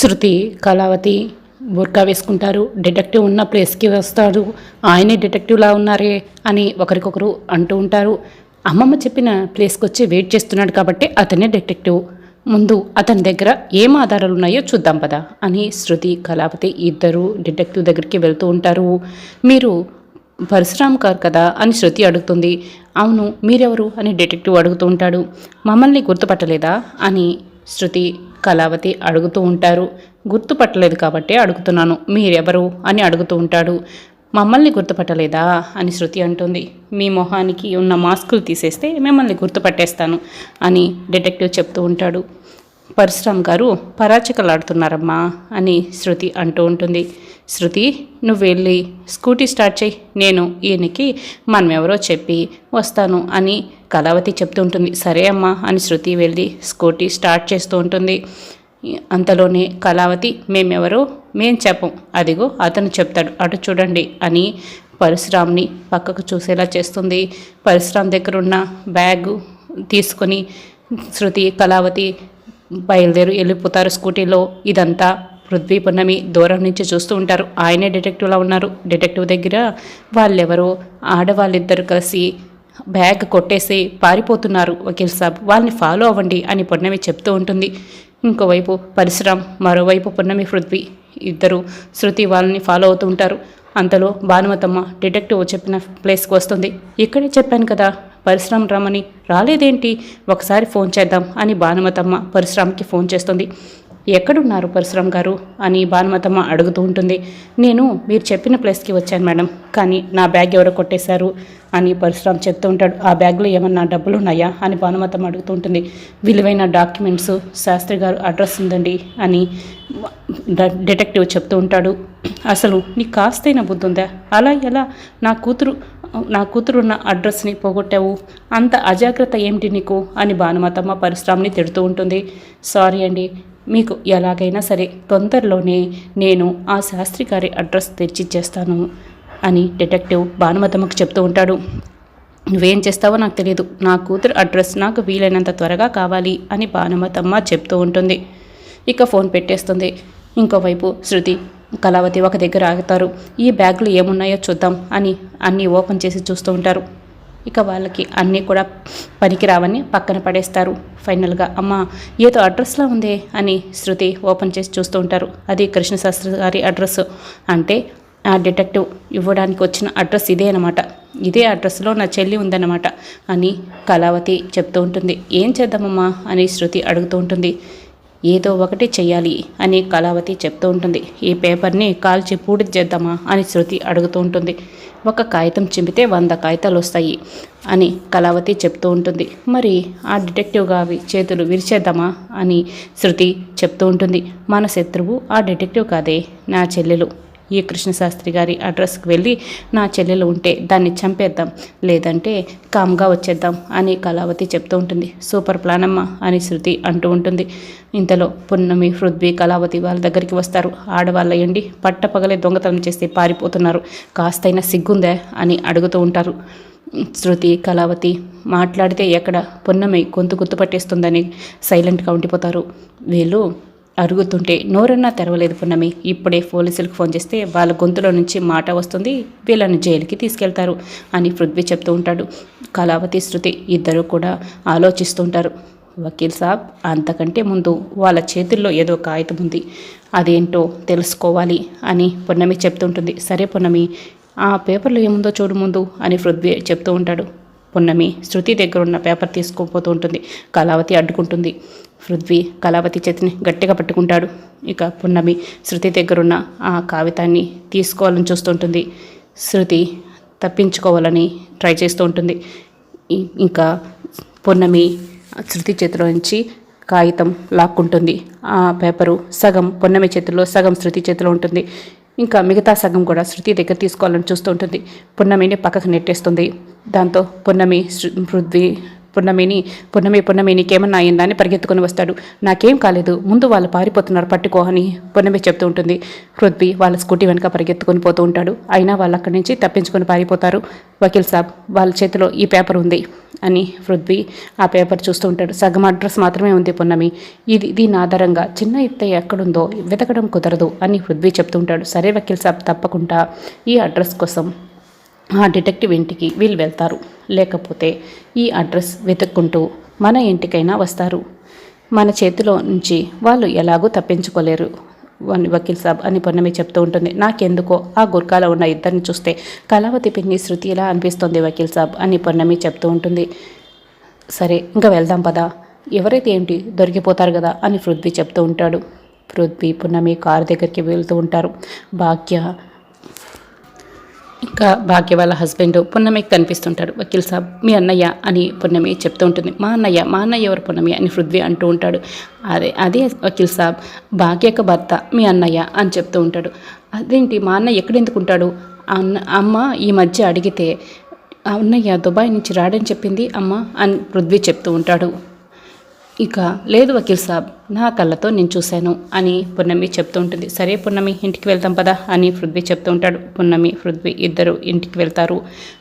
శృతి కళావతి బుర్కా వేసుకుంటారు. డిటెక్టివ్ ఉన్న ప్లేస్కి వస్తాడు. ఆయనే డిటెక్టివ్లా ఉన్నారే అని ఒకరికొకరు అంటూ ఉంటారు. అమ్మమ్మ చెప్పిన ప్లేస్కి వచ్చి వెయిట్ చేస్తున్నాడు కాబట్టి అతనే డిటెక్టివ్ ముందు అతని దగ్గర ఏం ఆధారాలు ఉన్నాయో చూద్దాం పదా అని శృతి కళావతి ఇద్దరు డిటెక్టివ్ దగ్గరికి వెళ్తూ ఉంటారు. మీరు పరశురామ్ గారు కదా అని శృతి అడుగుతుంది. అవును మీరెవరు అని డిటెక్టివ్ అడుగుతూ ఉంటాడు. మమ్మల్ని గుర్తుపట్టలేదా అని శృతి కళావతి అడుగుతూ ఉంటారు. గుర్తుపట్టలేదు కాబట్టి అడుగుతున్నాను. మీరెవరు అని అడుగుతూ ఉంటాడు. మమ్మల్ని గుర్తుపట్టలేదా అని శృతి అంటుంది. మీ మొహానికి ఉన్న మాస్కులు తీసేస్తే మిమ్మల్ని గుర్తుపట్టేస్తాను అని డిటెక్టివ్ చెప్తూ ఉంటాడు. పరశురామ్ గారు పరాచికలాడుతున్నారమ్మా అని శృతి అంటూ ఉంటుంది. శృతి నువ్వు వెళ్ళి స్కూటీ స్టార్ట్ చేయి. నేను ఈయనకి మనం ఎవరో చెప్పి వస్తాను అని కళావతి చెప్తూ ఉంటుంది సరే అమ్మా అని శృతి వెళ్ళి స్కూటీ స్టార్ట్ చేస్తూ ఉంటుంది. అంతలోనే కళావతి మేమెవరో? మేం చెప్పం. అదిగో అతను చెప్తాడు. అటు చూడండి అని పరశురామ్ని పక్కకు చూసేలా చేస్తుంది. పరశురామ్ దగ్గర ఉన్న బ్యాగ్ తీసుకొని శృతి కళావతి బయలుదేరి వెళ్ళిపోతారు స్కూటీలో. ఇదంతా పృథ్వీ పున్నమి దూరం నుంచి చూస్తూ ఉంటారు. ఆయనే డిటెక్టివ్లా ఉన్నారు. డిటెక్టివ్ దగ్గర వాళ్ళెవరో ఆడవాళ్ళిద్దరు కలిసి బ్యాగ్ కొట్టేసి పారిపోతున్నారు. వకీల్ సాబ్ వాళ్ళని ఫాలో అవ్వండి అని పున్నమి చెప్తూ ఉంటుంది. ఇంకోవైపు పరశురామ్ మరోవైపు పొన్నమి పృథ్వీ ఇద్దరు శృతి వాళ్ళని ఫాలో అవుతూ ఉంటారు. అంతలో భానుమతమ్మ డిటెక్టివ్ చెప్పిన ప్లేస్కి వస్తుంది. ఇక్కడే చెప్పాను కదా పరశురామ్ రమ్మని. రాలేదేంటి? ఒకసారి ఫోన్ చేద్దాం అని భానుమతమ్మ పరశురామ్కి ఫోన్ చేస్తుంది. ఎక్కడున్నారు పరశురామ్ గారు అని భానుమతమ్మ అడుగుతూ ఉంటుంది. నేను మీరు చెప్పిన ప్లేస్కి వచ్చాను మేడం కానీ నా బ్యాగ్ ఎవరో కొట్టేశారు అని పరశురామ్ చెప్తూ ఉంటాడు. ఆ బ్యాగ్లో ఏమన్నా డబ్బులు ఉన్నాయా అని భానుమతమ్మ అడుగుతూ ఉంటుంది. విలువైన డాక్యుమెంట్స్ శాస్త్రి గారు అడ్రస్ ఉందండి అని డ- డిటెక్టివ్ చెప్తూ ఉంటాడు. అసలు నీకు కాస్తైన బుద్ధి ఉందా? అలా ఎలా? నా కూతురు నా కూతురున్న అడ్రస్ని పోగొట్టావు. అంత అజాగ్రత్త ఏమిటి నీకు? అని భానుమతమ్మ పరశురామ్ని తిడుతూ ఉంటుంది. సారీ అండి మీకు ఎలాగైనా సరే తొందరలోనే నేను ఆ శాస్త్రి గారి అడ్రస్ తెచ్చిచ్చేస్తాను అని డిటెక్టివ్ భానుమతమ్మకు చెప్తూ ఉంటాడు. నువ్వేం చేస్తావో నాకు తెలియదు నా కూతురు అడ్రస్ నాకు వీలైనంత త్వరగా కావాలి అని భానుమతమ్మ చెప్తూ ఉంటుంది. ఇక ఫోన్ పెట్టేస్తుంది. ఇంకోవైపు శృతి కళావతి ఒక దగ్గర ఆగుతారు. ఈ బ్యాగ్లో ఏమున్నాయో చూద్దాం అని అన్నీ ఓపెన్ చేసి చూస్తూ ఉంటారు. ఇక వాళ్ళకి అన్నీ కూడా పనికి రావని పక్కన పడేస్తారు. ఫైనల్గా అమ్మ ఏదో అడ్రస్లా ఉందే అని శృతి ఓపెన్ చేసి చూస్తూ ఉంటారు. అది కృష్ణశాస్త్రి గారి అడ్రస్. అంటే ఆ డిటెక్టివ్ ఇవ్వడానికి వచ్చిన అడ్రస్ ఇదే అనమాట ఇదే అడ్రస్లో నా చెల్లి ఉందన్నమాట అని కళావతి చెప్తూ ఉంటుంది. ఏం చేద్దామమ్మా అని శృతి అడుగుతూ ఉంటుంది. ఏదో ఒకటి చెయ్యాలి అని కళావతి చెప్తూ ఉంటుంది. ఈ పేపర్ని కాల్చి పూడి చేద్దామా అని శృతి అడుగుతూ ఉంటుంది. ఒక కాగితం చింపితే వంద కాగితాలు వస్తాయి అని కళావతి చెప్తూ ఉంటుంది. మరి ఆ డిటెక్టివ్గా అవి చేతులు విరిచేద్దామా అని శృతి చెప్తూ ఉంటుంది. మన శత్రువు ఆ డిటెక్టివ్ కాదే నా చెల్లెలు. ఈ కృష్ణశాస్త్రి గారి అడ్రస్కి వెళ్ళి నా చెల్లెలు ఉంటే దాన్ని చంపేద్దాం లేదంటే కామ్గా వచ్చేద్దాం అని కళావతి చెప్తూ ఉంటుంది. సూపర్ ప్లాన్ అమ్మా అని శృతి అంటూ ఉంటుంది. ఇంతలో పున్నమి పృథ్వీ కళావతి వాళ్ళ దగ్గరికి వస్తారు. ఆడవాళ్ళయండి పట్టపగలే దొంగతనం చేస్తే పారిపోతున్నారు. కాస్తైనా సిగ్గుందా అని అడుగుతూ ఉంటారు. శృతి కళావతి మాట్లాడితే ఎక్కడ పున్నమి గొంతు గుర్తుపట్టేస్తుందని సైలెంట్గా ఉండిపోతారు. వీళ్ళు అరుగుతుంటే నోరన్నా తెరవలేదు పున్నమి. ఇప్పుడే పోలీసులకు ఫోన్ చేస్తే వాళ్ళ గొంతులో నుంచి మాట వస్తుంది వీళ్ళని జైలుకి తీసుకెళ్తారు అని పృథ్వీ చెప్తూ ఉంటాడు. కళావతి శృతి ఇద్దరు కూడా ఆలోచిస్తూ ఉంటారు వకీల్ సాబ్ అంతకంటే ముందు వాళ్ళ చేతుల్లో ఏదో కాగితం ఉంది. అదేంటో తెలుసుకోవాలి అని పున్నమి చెప్తుంటుంది. సరే పున్నమి ఆ పేపర్లో ఏముందో చూడు ముందు అని పృథ్వీ చెప్తూ ఉంటాడు. పున్నమి శృతి దగ్గర ఉన్న పేపర్ తీసుకుపోతూ ఉంటుంది. కళావతి అడ్డుకుంటుంది. పృథ్వీ కళావతి చేతిని గట్టిగా పట్టుకుంటాడు. ఇక పున్నమి శృతి దగ్గరున్న ఆ కాగితాన్ని తీసుకోవాలని చూస్తుంటుంది. శృతి తప్పించుకోవాలని ట్రై చేస్తూ ఉంటుంది. ఇంకా పున్నమి శృతి చేతిలో నుంచి కాగితం లాక్కుంటుంది. ఆ పేపరు సగం పున్నమి చేతిలో సగం శృతి చేతిలో ఉంటుంది. ఇంకా మిగతా సగం కూడా శృతి దగ్గర తీసుకోవాలని చూస్తూ ఉంటుంది. పున్నమిని పక్కకు నెట్టేస్తుంది. దాంతో పున్నమి పృథ్వీ పున్నమిని పున్నమి పున్నమి నీకేమన్నా అయిందా అని పరిగెత్తుకుని వస్తాడు. నాకేం కాలేదు. ముందు వాళ్ళు పారిపోతున్నారు పట్టుకో అని పున్నమి చెప్తూ ఉంటుంది. పృథ్వీ వాళ్ళ స్కూటీ వెనక పరిగెత్తుకుని పోతూ ఉంటాడు. అయినా వాళ్ళు అక్కడి నుంచి తప్పించుకొని పారిపోతారు. వకీల్ సాబ్ వాళ్ళ చేతిలో ఈ పేపర్ ఉంది అని పృథ్వీ ఆ పేపర్ చూస్తూ ఉంటాడు. సగం అడ్రస్ మాత్రమే ఉంది పున్నమి. ఇది దీని ఆధారంగా చిన్న ఇత్తయ్య ఎక్కడుందో వెతకడం కుదరదు అని పృథ్వీ చెప్తూ ఉంటాడు. సరే వకీల్ సాబ్ తప్పకుండా ఈ అడ్రస్ కోసం ఆ డిటెక్టివ్ ఇంటికి వీళ్ళు వెళ్తారు. లేకపోతే ఈ అడ్రస్ వెతుక్కుంటూ మన ఇంటికైనా వస్తారు. మన చేతిలో నుంచి వాళ్ళు ఎలాగూ తప్పించుకోలేరు. వకీల్ సాబ్ అని పొన్నమి చెప్తూ ఉంటుంది. నాకెందుకో ఆ గుర్కాలో ఉన్న ఇద్దరిని చూస్తే కళావతి పిన్ని శృతి ఇలా అనిపిస్తుంది వకీల్ సాబ్ అని పొన్నమి చెప్తూ ఉంటుంది. సరే ఇంకా వెళ్దాం పదా. ఎవరైతే ఏంటి దొరికిపోతారు కదా అని పృథ్వీ చెప్తూ ఉంటాడు. పృథ్వీ పున్నమి కారు దగ్గరికి వెళ్తూ ఉంటారు. భాగ్య ఇంకా భాగ్య వాళ్ళ హస్బెండ్ పున్నమికి కనిపిస్తుంటాడు. వకీల్ సాబ్ మీ అన్నయ్య అని పున్నమి చెప్తూ ఉంటుంది. మా అన్నయ్య మా అన్నయ్య ఎవరు పున్నమి? అని పృథ్వీ అంటూ ఉంటాడు. అదే అదే వకీల్ సాబ్ భాగ్యక భర్త మీ అన్నయ్య అని చెప్తూ ఉంటాడు. అదేంటి మా అన్నయ్య ఎక్కడెందుకు ఉంటాడు? అన్న అమ్మ ఈ మధ్య అడిగితే "ఆ అన్నయ్య దుబాయ్ నుంచి రాడని చెప్పింది అమ్మ అని పృథ్వీ చెప్తూ ఉంటాడు. ఇక లేదు వకీల్ సాబ్ నా కళ్ళతో నేను చూశాను అని పున్నమి చెప్తూ ఉంటుంది. సరే పున్నమి ఇంటికి వెళ్తాం పదా అని పృథ్వీ చెప్తూ ఉంటాడు. పున్నమి పృథ్వీ ఇద్దరు ఇంటికి వెళ్తారు.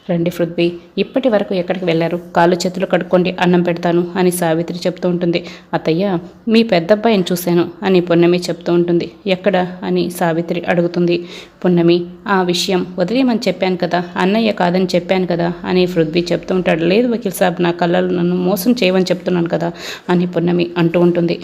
రండి పృథ్వీ ఇప్పటి వరకు ఎక్కడికి వెళ్ళారు? కాళ్ళు చేతులు కడుక్కోండి అన్నం పెడతాను అని సావిత్రి చెప్తూ ఉంటుంది. అత్తయ్య మీ పెద్దబ్బాయిని చూశాను అని పున్నమి చెప్తూ ఉంటుంది. ఎక్కడ అని సావిత్రి అడుగుతుంది. పున్నమి ఆ విషయం వదిలేయమని చెప్పాను కదా అన్నయ్య కాదని చెప్పాను కదా అని పృథ్వీ చెప్తూ ఉంటాడు. లేదు వకీల్ సాబ్ నా కళ్ళలు నన్ను మోసం చేయమని చెప్తున్నాను కదా అని పున్నమి అంటూ ఉంటుంది.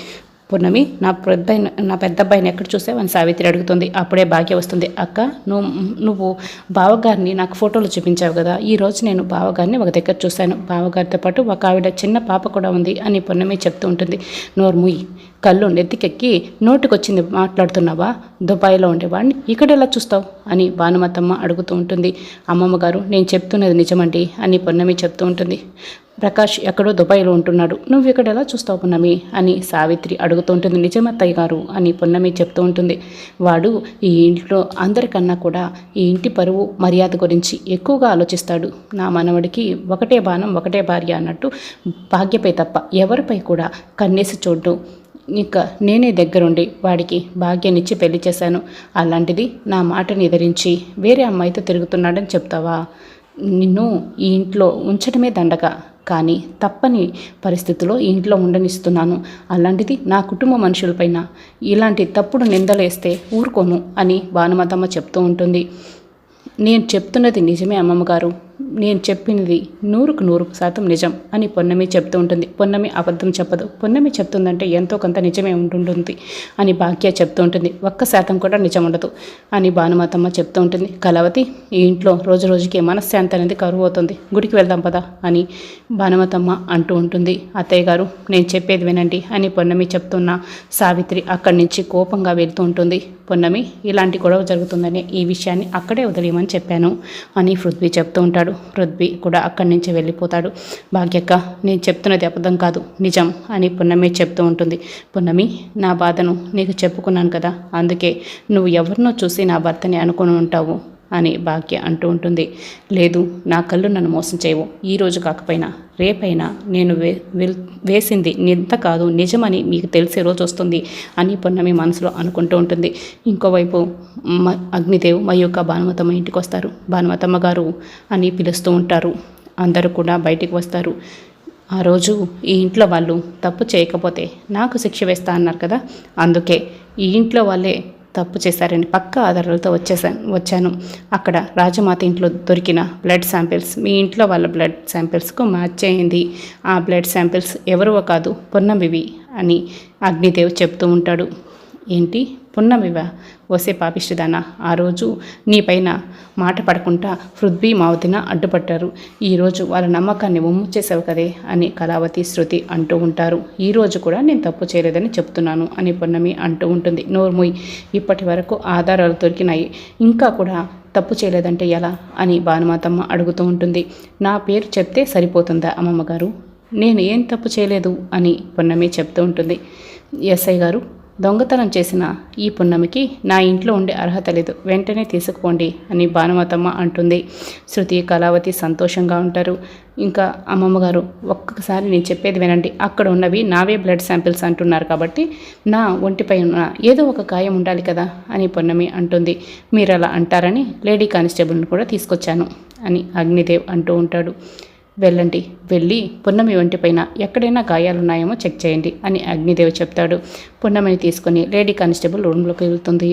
పున్నమి నా పెద్ద నా పెద్ద అబ్బాయిని ఎక్కడ చూస్తే వాని సావిత్రి అడుగుతుంది. అప్పుడే భాగ్య వస్తుంది. అక్క నువ్వు నువ్వు బావగారిని నాకు ఫోటోలు చూపించావు కదా. ఈ రోజు నేను బావగారిని ఒక దగ్గర చూశాను. బావగారితో పాటు ఒక ఆవిడ చిన్న పాప కూడా ఉంది అని పున్నమి చెప్తూ ఉంటుంది. నోర్ ముయ్యి కళ్ళు నెత్తికెక్కి నోటికొచ్చింది మాట్లాడుతున్నావా? దుబాయ్లో ఉండేవాడిని ఇక్కడ ఎలా చూస్తావు? అని భానుమతమ్మ అడుగుతూ ఉంటుంది. అమ్మమ్మ గారు నేను చెప్తున్నది నిజమండి అని పొన్నమి చెప్తూ ఉంటుంది. ప్రకాష్ ఎక్కడో దుబాయ్లో ఉంటున్నాడు. నువ్వు ఇక్కడ ఎలా చూస్తావు పొన్నమి? అని సావిత్రి అడుగుతూ ఉంటుంది. నిజమత్తయ్య గారు అని పొన్నమి చెప్తూ ఉంటుంది. వాడు ఈ ఇంట్లో అందరికన్నా కూడా ఈ ఇంటి పరువు మర్యాద గురించి ఎక్కువగా ఆలోచిస్తాడు. నా మనవడికి ఒకటే బాణం ఒకటే భార్య అన్నట్టు భాగ్యపై తప్ప ఎవరిపై కూడా కన్నేసి చూడ్డు. ఇంకా నేనే దగ్గరుండి వాడికి భాగ్యాన్నిచ్చి పెళ్ళి చేశాను. అలాంటిది నా మాటని ఎదిరించి వేరే అమ్మాయితో తిరుగుతున్నాడని చెప్తావా? నిన్ను ఈ ఇంట్లో ఉంచడమే దండగా కానీ తప్పని పరిస్థితిలో ఈ ఇంట్లో ఉండనిస్తున్నాను. అలాంటిది నా కుటుంబ మనుషులపైన ఇలాంటి తప్పుడు నిందలేస్తే ఊరుకోను అని భానుమతమ్మ చెప్తూ ఉంటుంది. నేను చెప్తున్నది నిజమే అమ్మమ్మగారు నేను చెప్పినది నూరుకు నూరు శాతం నిజం అని పొన్నమి చెప్తూ ఉంటుంది. పొన్నమి అబద్ధం చెప్పదు. పొన్నమి చెప్తుందంటే ఎంతో కొంత నిజమే ఉంటుంటుంది అని భాగ్య చెప్తూ ఉంటుంది. ఒక్క శాతం కూడా నిజం ఉండదు అని భానుమాతమ్మ చెప్తూ ఉంటుంది. కలవతి ఈ ఇంట్లో రోజు రోజుకి మనశ్శాంతి అనేది కరువు అవుతుంది. గుడికి వెళ్దాం పదా అని భానుమతమ్మ అంటూ ఉంటుంది. అత్తయ్య గారు నేను చెప్పేది వినండి అని పొన్నమి చెప్తున్న సావిత్రి అక్కడి నుంచి కోపంగా వెళ్తూ ఉంటుంది. పొన్నమి ఇలాంటి గొడవ జరుగుతుందని ఈ విషయాన్ని అక్కడే వదిలేయమని చెప్పాను అని పృథ్వీ చెప్తూ ఉంటాడు. పృథ్వీ కూడా అక్కడి నుంచి వెళ్ళిపోతాడు. భాగ్యక్క నేను చెప్తున్నది అబద్ధం కాదు. నిజం అని పున్నమి చెప్తూ ఉంటుంది. పున్నమి నా బాధను నీకు చెప్పుకున్నాను కదా. అందుకే నువ్వు ఎవరినో చూసి నా భర్తని అనుకుని ఉంటావు. అని భాగ్య అంటూ ఉంటుంది. లేదు నా కళ్ళు నన్ను మోసం చేయవు. ఈరోజు కాకపోయినా రేపైనా నేను వే వెల్- వేసింది నింత కాదు నిజమని మీకు తెలిసే రోజు వస్తుంది అని పొన్నమి మనసులో అనుకుంటూ ఉంటుంది. ఇంకోవైపు మ అగ్నిదేవ్ మయూక భానుమతమ్మ ఇంటికి వస్తారు. భానుమతమ్మ గారు అని పిలుస్తూ ఉంటారు. అందరూ కూడా బయటికి వస్తారు. ఆ రోజు ఈ ఇంట్లో వాళ్ళు తప్పు చేయకపోతే నాకు శిక్ష వేస్తా అన్నారు కదా? అందుకే ఈ ఇంట్లో వాళ్ళే తప్పు చేశారని పక్క ఆధారాలతో వచ్చేసాను వచ్చాను. అక్కడ రాజమాత ఇంట్లో దొరికిన బ్లడ్ శాంపిల్స్ మీ ఇంట్లో వాళ్ళ బ్లడ్ శాంపిల్స్కు మ్యాచ్ అయింది. ఆ బ్లడ్ శాంపిల్స్ ఎవరో కాదు పొన్నమివి అని అగ్నిదేవ్ చెప్తూ ఉంటాడు. ఏంటి? పున్నమివ. వసే పాపిష్టిదానా ఆ రోజు నీపైన మాట పడకుండా పృథ్వీ మావతిన అడ్డుపట్టారు ఈరోజు వాళ్ళ నమ్మకాన్ని ఒమ్ము చేసావు కదే అని కళావతి శృతి అంటూ ఉంటారు. ఈరోజు కూడా నేను తప్పు చేయలేదని చెప్తున్నాను అని పున్నమి అంటూ ఉంటుంది. నోర్ముయ్ ఇప్పటి వరకు ఆధారాలు దొరికినాయి. ఇంకా కూడా తప్పు చేయలేదంటే ఎలా అని భానుమాతమ్మ అడుగుతూ ఉంటుంది. నా పేరు చెప్తే సరిపోతుందా అమ్మమ్మ గారు? నేను ఏం తప్పు చేయలేదు అని పొన్నమే చెప్తూ ఉంటుంది. ఎస్ఐ గారు దొంగతనం చేసిన ఈ పున్నమికి నా ఇంట్లో ఉండే అర్హత లేదు. వెంటనే తీసుకుపోండి అని భానుమతమ్మ అంటుంది. శృతి కళావతి సంతోషంగా ఉంటారు. ఇంకా అమ్మమ్మ గారు ఒక్కసారి నేను చెప్పేది వినండి. అక్కడ ఉన్నవి నావే బ్లడ్ శాంపిల్స్ అంటున్నారు కాబట్టి నా ఒంటిపై ఉన్న ఏదో ఒక గాయం ఉండాలి కదా అని పొన్నమి అంటుంది. మీరు అలా అంటారని లేడీ కానిస్టేబుల్ని కూడా తీసుకొచ్చాను అని అగ్నిదేవ్ అంటూ ఉంటాడు. వెళ్ళండి. వెళ్ళి పున్నమి ఒంటిపైన ఎక్కడైనా గాయాలున్నాయేమో చెక్ చేయండి అని అగ్నిదేవ్ చెప్తాడు. పున్నమిని తీసుకొని లేడీ కానిస్టేబుల్ రూమ్లోకి వెళ్తుంది.